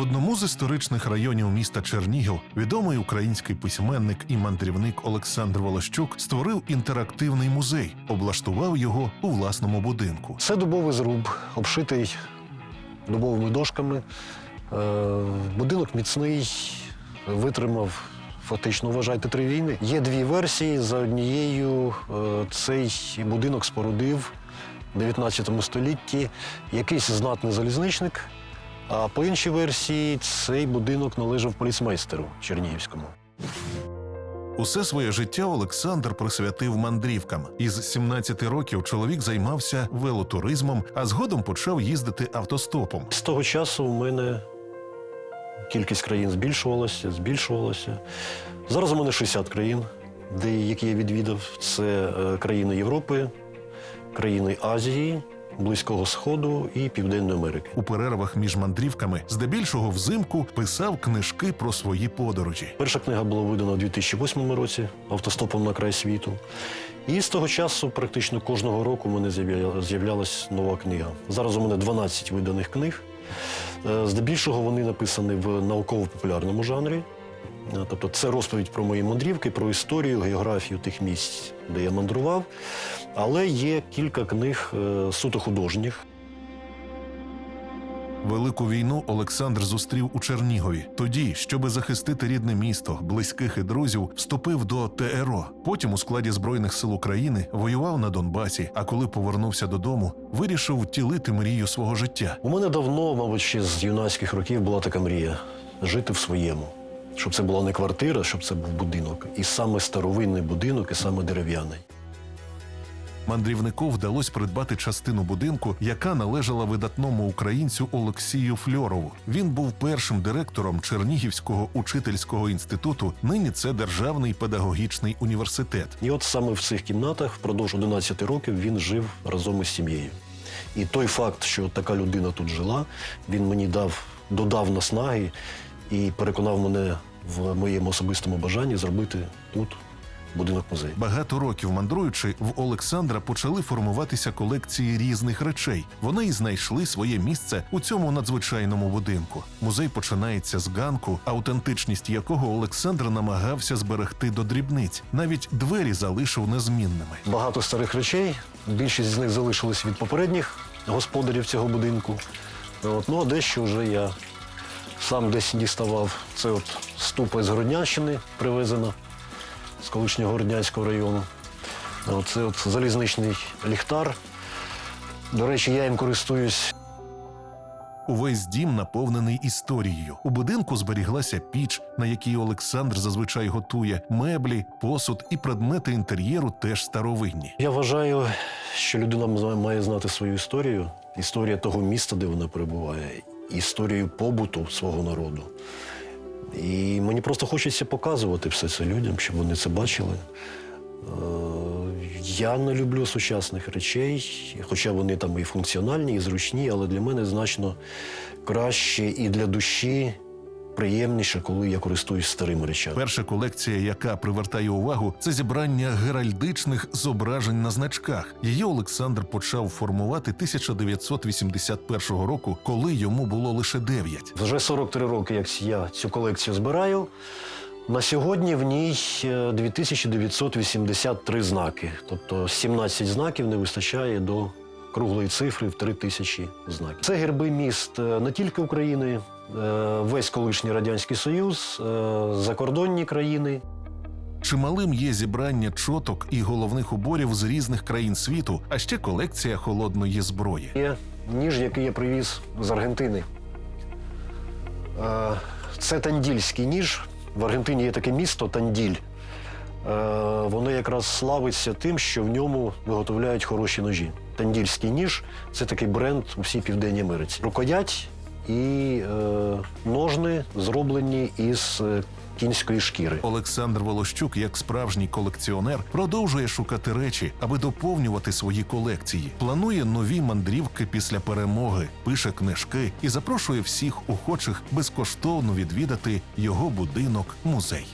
В одному з історичних районів міста Чернігів відомий український письменник і мандрівник Олександр Волощук створив інтерактивний музей, облаштував його у власному будинку. Це дубовий зруб, обшитий дубовими дошками. Е, Будинок міцний, витримав фактично, вважайте, три війни. Є дві версії. За однією е, цей будинок спорудив в 19 столітті якийсь знатний залізничник. А по іншій версії цей будинок належав поліцмейстеру Чернігівському. Усе своє життя Олександр присвятив мандрівкам. Із 17 років чоловік займався велотуризмом, а згодом почав їздити автостопом. З того часу у мене кількість країн збільшувалася, збільшувалася. Зараз у мене 60 країн, де, які я відвідав. Це е, країни Європи, країни Азії, Близького Сходу і Південної Америки. У перервах між мандрівками, здебільшого взимку, писав книжки про свої подорожі. Перша книга була видана у 2008 році автостопом на край світу. І з того часу практично кожного року у мене з'явля- з'являлась нова книга. Зараз у мене 12 виданих книг. Е, Здебільшого вони написані в науково-популярному жанрі. Е, Тобто це розповідь про мої мандрівки, про історію, географію тих місць, де я мандрував. Але є кілька книг е, суто художніх. Велику війну Олександр зустрів у Чернігові. Тоді, щоби захистити рідне місто, близьких і друзів, вступив до ТРО. Потім у складі збройних сил України воював на Донбасі. А коли повернувся додому, вирішив втілити мрію свого життя. У мене давно, мабуть, ще з юнацьких років була така мрія жити в своєму. Щоб це була не квартира, щоб це був будинок. І саме старовинний будинок, і саме дерев'яний. Мандрівнику вдалося придбати частину будинку, яка належала видатному українцю Олексію Фльорову. Він був першим директором Чернігівського учительського інституту. Нині це державний педагогічний університет. І от саме в цих кімнатах впродовж 11 років він жив разом із сім'єю. І той факт, що така людина тут жила, він мені дав, додав наснаги і переконав мене в моєму особистому бажанні зробити тут будинок музей. Багато років мандруючи, в Олександра почали формуватися колекції різних речей. Вони й знайшли своє місце у цьому надзвичайному будинку. Музей починається з ганку, аутентичність якого Олександр намагався зберегти до дрібниць. Навіть двері залишив незмінними. Багато старих речей. Більшість з них залишились від попередніх господарів цього будинку. От, ну, а дещо вже я сам десь діставав. Це от ступа з Городнянщини привезена з колишнього Городнянського району. Це от залізничний ліхтар. До речі, я їм користуюсь Увесь дім наповнений історією. У будинку зберіглася піч, на якій Олександр зазвичай готує меблі, посуд і предмети інтер'єру теж старовинні. Я вважаю, що людина має знати свою історію, історія того міста, де вона перебуває, історію побуту свого народу. І мені просто хочеться показувати все це людям, щоб вони це бачили. Е, Я не люблю сучасних речей, хоча вони там і функціональні, і зручні, але для мене значно краще і для душі приємніше, коли я користуюсь старими речами. Перша колекція, яка привертає увагу, це зібрання геральдичних зображень на значках. Її Олександр почав формувати 1981 року, коли йому було лише 9. Вже 43 роки, як я цю колекцію збираю. На сьогодні в ній е, 2983 знаки. Тобто 17 знаків не вистачає до круглої цифри в 3000 знаків. Це герби міст е, не тільки України, е, весь колишній Радянський Союз, е, закордонні країни. Чималим є зібрання чоток і головних уборів з різних країн світу, а ще колекція холодної зброї. Є ніж, який я привіз з Аргентини. Е, Це тандільський ніж. В Аргентині є таке місто Танділь. Е, Воно якраз славиться тим, що в ньому виготовляють хороші ножі. Тандільський ніж це такий бренд у всій Південній Америці. Рукоять і е, ножни зроблені із е, кінської шкіри. Олександр Волощук, як справжній колекціонер, продовжує шукати речі, аби доповнювати свої колекції. Планує нові мандрівки після перемоги, пише книжки і запрошує всіх охочих безкоштовно відвідати його будинок музей.